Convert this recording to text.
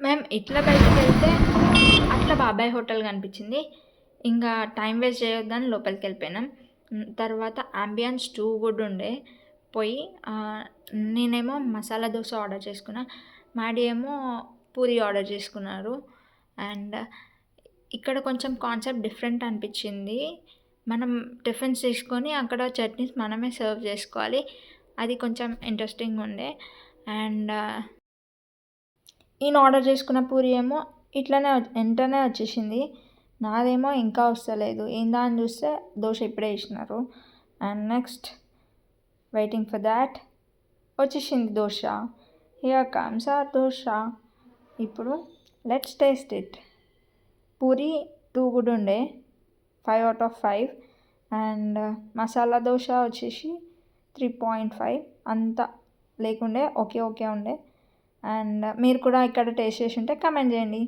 మేము ఇట్లా బయటకు వెళ్తే అట్లా బాబాయ్ హోటల్ కనిపించింది. ఇంకా టైం వేస్ట్ చేయొద్దని లోపలికి వెళ్ళిపోయినాం. తర్వాత అంబియన్స్ టూ కూడా ఉండే. పోయి నేనేమో మసాలా దోశ ఆర్డర్ చేసుకున్నా. మాడి ఏమో పూరి ఆర్డర్ చేసుకున్నారు. అండ్ ఇక్కడ కొంచెం కాన్సెప్ట్ డిఫరెంట్ అనిపించింది. మనం టిఫిన్స్ తీసుకొని అక్కడ చట్నీస్ మనమే సర్వ్ చేసుకోవాలి. అది కొంచెం ఇంట్రెస్టింగ్ ఉండే. అండ్ నేను ఆర్డర్ చేసుకున్న పూరి ఏమో ఇట్లనే వచ్చి- వెంటనే వచ్చేసింది. నాదేమో ఇంకా వస్తలేదు. ఏందా అని చూస్తే దోశ ఇప్పుడే ఇచ్చినారు and next waiting for that వచ్చేసింది దోశ. ఇక కమ్స్ ఆర్ దోశ. ఇప్పుడు let's taste it. Puri two కూడా ఉండే. Five out of five. And masala dosa వచ్చేసి త్రీ పాయింట్ ఫైవ్. అంత లేకుండే ఓకే ఓకే ఉండే. అండ్ మీరు కూడా ఇక్కడ టేస్ట్ చేసి ఉంటే కమెంట్ చేయండి.